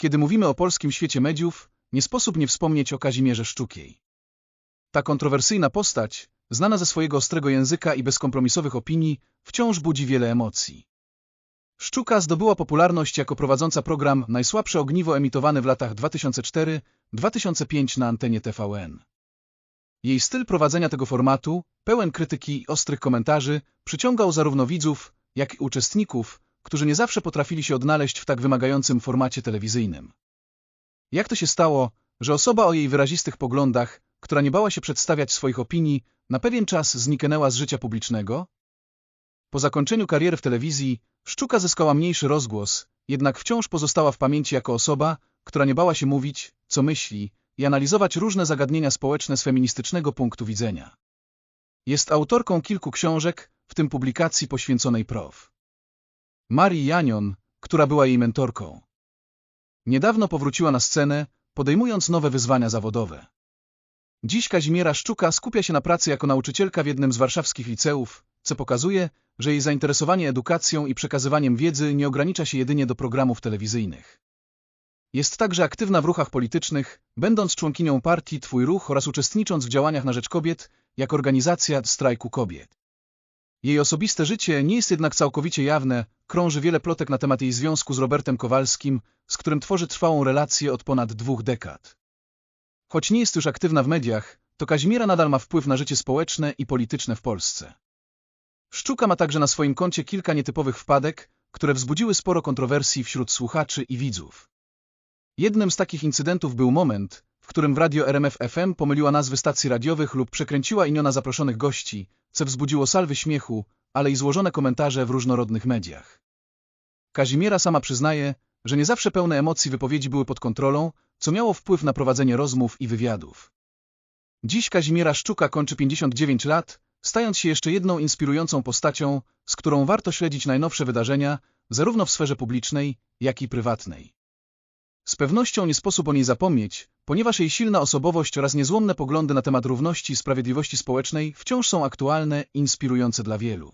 Kiedy mówimy o polskim świecie mediów, nie sposób nie wspomnieć o Kazimierze Szczukiej. Ta kontrowersyjna postać, znana ze swojego ostrego języka i bezkompromisowych opinii, wciąż budzi wiele emocji. Szczuka zdobyła popularność jako prowadząca program Najsłabsze ogniwo emitowany w latach 2004-2005 na antenie TVN. Jej styl prowadzenia tego formatu, pełen krytyki i ostrych komentarzy, przyciągał zarówno widzów, jak i uczestników, którzy nie zawsze potrafili się odnaleźć w tak wymagającym formacie telewizyjnym. Jak to się stało, że osoba o jej wyrazistych poglądach, która nie bała się przedstawiać swoich opinii, na pewien czas zniknęła z życia publicznego? Po zakończeniu kariery w telewizji, Szczuka zyskała mniejszy rozgłos, jednak wciąż pozostała w pamięci jako osoba, która nie bała się mówić, co myśli i analizować różne zagadnienia społeczne z feministycznego punktu widzenia. Jest autorką kilku książek, w tym publikacji poświęconej prof. Marii Janion, która była jej mentorką. Niedawno powróciła na scenę, podejmując nowe wyzwania zawodowe. Dziś Kazimiera Szczuka skupia się na pracy jako nauczycielka w jednym z warszawskich liceów, co pokazuje, że jej zainteresowanie edukacją i przekazywaniem wiedzy nie ogranicza się jedynie do programów telewizyjnych. Jest także aktywna w ruchach politycznych, będąc członkinią partii Twój Ruch oraz uczestnicząc w działaniach na rzecz kobiet, jak organizacja Strajku Kobiet. Jej osobiste życie nie jest jednak całkowicie jawne, krąży wiele plotek na temat jej związku z Robertem Kowalskim, z którym tworzy trwałą relację od ponad dwóch dekad. Choć nie jest już aktywna w mediach, to Kazimiera nadal ma wpływ na życie społeczne i polityczne w Polsce. Szczuka ma także na swoim koncie kilka nietypowych wpadek, które wzbudziły sporo kontrowersji wśród słuchaczy i widzów. Jednym z takich incydentów był moment, w którym w radio RMF FM pomyliła nazwy stacji radiowych lub przekręciła imiona zaproszonych gości, co wzbudziło salwy śmiechu, ale i złożone komentarze w różnorodnych mediach. Kazimiera sama przyznaje, że nie zawsze pełne emocji wypowiedzi były pod kontrolą, co miało wpływ na prowadzenie rozmów i wywiadów. Dziś Kazimiera Szczuka kończy 59 lat, stając się jeszcze jedną inspirującą postacią, z którą warto śledzić najnowsze wydarzenia, zarówno w sferze publicznej, jak i prywatnej. Z pewnością nie sposób o niej zapomnieć, ponieważ jej silna osobowość oraz niezłomne poglądy na temat równości i sprawiedliwości społecznej wciąż są aktualne i inspirujące dla wielu.